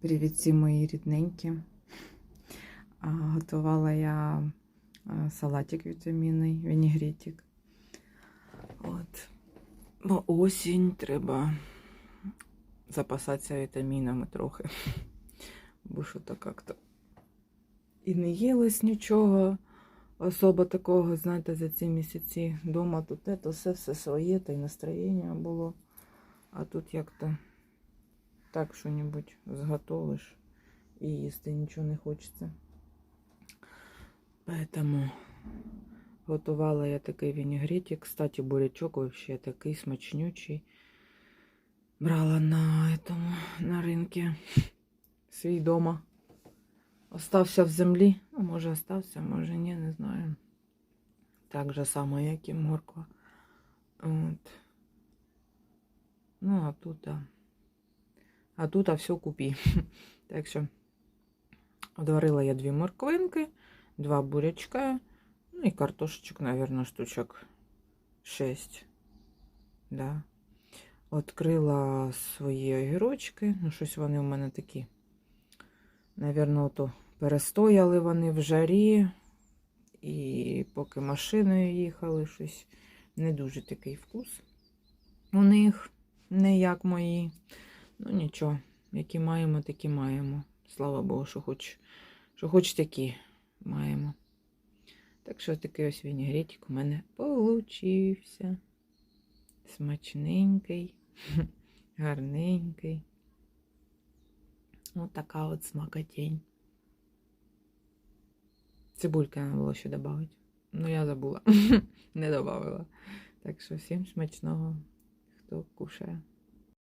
Привіт всі мої рідненькі. Готувала я салатик вітамінний, вінігретик. От. Бо осінь треба запасатися вітамінами трохи. Бо що то як-то і не їлось нічого особо такого, знаєте, за ці місяці. Дома тут це, все, все своє, та й настроєння було. А тут як-то так що-небудь зготовиш і їсти нічого не хочеться. Поэтому готувала я такий вінігретик. Кстати, бурячок вообще такий смачнючий. Брала на этому, на ринку свій дома. Остався в землі. Ну, може остався, може ні, не знаю. Так же само, як і морква. От. Ну, а тут, а, а тут а все купі. Так що одварила я дві морквинки, два бурячка, ну і картошечок, наверное, штучок 6. Да. Открила свої огірочки. Ну, щось вони у мене такі. Наверно, ото перестояли вони в жарі. І поки машиною їхали, щось не дуже такий вкус. У них не як мої. Ну нічого, які маємо, такі маємо. Слава Богу, що хоч, що хоч такі маємо. Так що такий ось вінігретик у мене получився. Смачненький, гарненький. Ось така от смакотень. Цибульки треба було ще додати. Ну, я забула. Не додавала. Так що всім смачного, хто кушає.